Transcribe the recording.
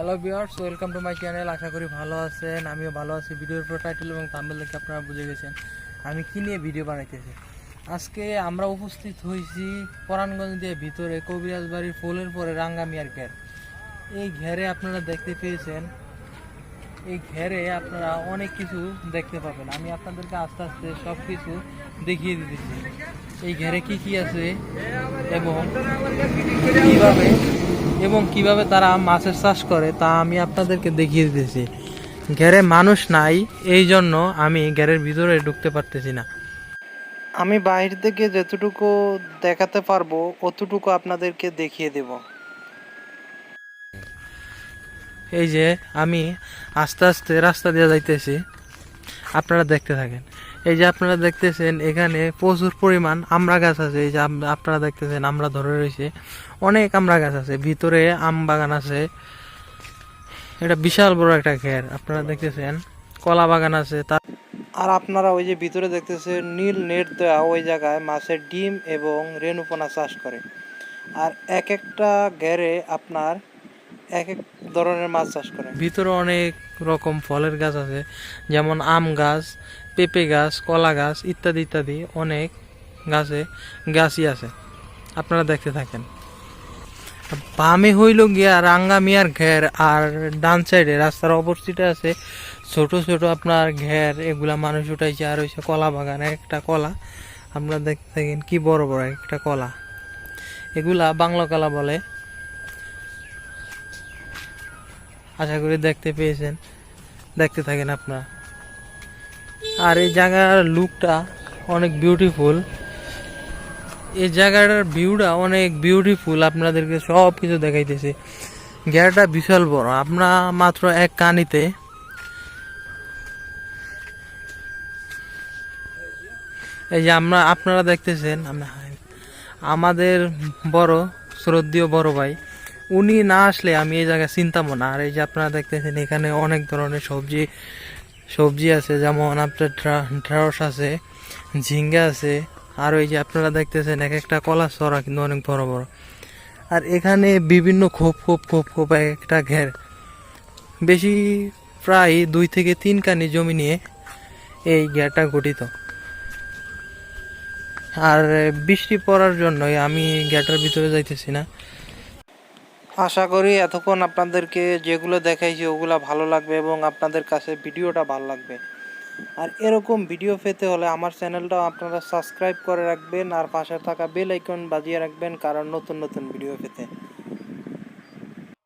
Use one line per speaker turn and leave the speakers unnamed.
Hello viewers welcome to my channel আশা করি ভালো আছেন। আমিও ভালো আছি। ভিডিওর পুরো টাইটেল এবং থাম্বনেল দেখে আপনারা বুঝে গেছেন আমি কি নিয়ে ভিডিও বানাইতেছি। আজকে আমরা উপস্থিত হয়েছি পরাণগঞ্জ দিয়ে ভিতরে কবিরাজ বাড়ির ফুলের পরে রাঙ্গামিয়ার ঘের। এই ঘেরে আপনারা দেখতে পেয়েছেন। এই ঘেরে আপনারা অনেক কিছু দেখতে পাবেন। আমি আপনাদেরকে আস্তে আস্তে সব কিছু দেখিয়ে দিতেছি। এই ঘেরে কি কি আছে এবং কীভাবে এবং কীভাবে তারা মাছের চাষ করে তা আমি আপনাদেরকে দেখিয়ে দিতেছি। ঘেরে মানুষ নাই এই জন্য আমি ঘেরের ভিতরে ঢুকতে পারতেছি না। আমি বাইরে থেকে যতটুকু দেখাতে পারব অতটুকু আপনাদেরকে দেখিয়ে দেব। এই যে আমি আস্তে আস্তে রাস্তা দিয়ে যাইতেছি। আপনারা দেখতে থাকেন। এই যে আপনারা দেখতেছেন, এখানে প্রচুর পরিমাণ আমরা গাছ আছে। এই যে আপনারা দেখতেছেন, আমরা ধরে রয়েছে। অনেক আমরা গাছ আছে। ভিতরে আম বাগান আছে। এটা বিশাল বড় একটা ঘের। আপনারা দেখতেছেন, কলা বাগান আছে। তার আর আপনারা ওই যে ভিতরে দেখতেছেন, নীল নেট দেওয়া ওই জায়গায় মাছের ডিম এবং রেণুপোনা চাষ করে। আর এক একটা ঘেরে আপনার এক এক ধরনের মাছ চাষ করে ভিতরে অনেক রকম ফলের গাছ আছে, যেমন আম গাছ, পেঁপে গাছ, কলা গাছ ইত্যাদি ইত্যাদি অনেক গাছে, গাছই আছে। আপনারা দেখতে থাকেন। বামে হইল গিয়া রাঙ্গা মিয়ার ঘের আর ডান সাইডে রাস্তার অপোজিটে আছে ছোট ছোট আপনার ঘের, এগুলা মানুষ উঠাইছে আর হইছে কলা বাগান, একটা কলা। আপনারা দেখতে থাকেন কি বড় বড় একটা কলা। এগুলা বাংলা কলা বলে। আশা করি দেখতে পেয়েছেন। দেখতে থাকেন আপনারা। আর এই জায়গার লুকটা অনেক বিউটিফুল এই জায়গাটার ভিউটা অনেক বিউটিফুল আপনাদেরকে সব কিছু দেখাইতেছে। গ্যারাটা বিশাল বড়। আপনারা মাত্র এক কানিতে এই যে আমরা, আপনারা দেখতেছেন, আমরা আমাদের বড়, শ্রদ্ধীয় বড় ভাই। উনি না আসলে আমি এই জায়গায় চিন্তাম না। আর এই যে আপনারা দেখতেছেন, এখানে অনেক ধরনের সবজি সবজি আছে, যেমন আপনার ঢ্যাঁড়স আছে, ঝিঙ্গা আছে, আর ওই যে আপনারা দেখতেছেন এক একটা কলা সরা কিন্তু অনেক বড় বড়। আর এখানে বিভিন্ন খোপ খোপ খোপ খোপ এক একটা ঘের। বেশি প্রায় দুই থেকে তিন কানি জমি নিয়ে এই ঘেরটা গঠিত। আর বৃষ্টি পড়ার জন্যই আমি গেটার ভিতরে যাইতেছি না। আশা করি এতক্ষণ আপনাদেরকে যেগুলো দেখাইছি ওগুলো ভালো লাগবে এবং আপনাদের কাছে ভিডিওটা ভালো লাগবে। আর এরকম ভিডিও পেতে হলে আমার চ্যানেলটাও আপনারা সাবস্ক্রাইব করে রাখবেন আর পাশে থাকা বেল আইকন বাজিয়ে রাখবেন কারণ নতুন নতুন ভিডিও পেতে।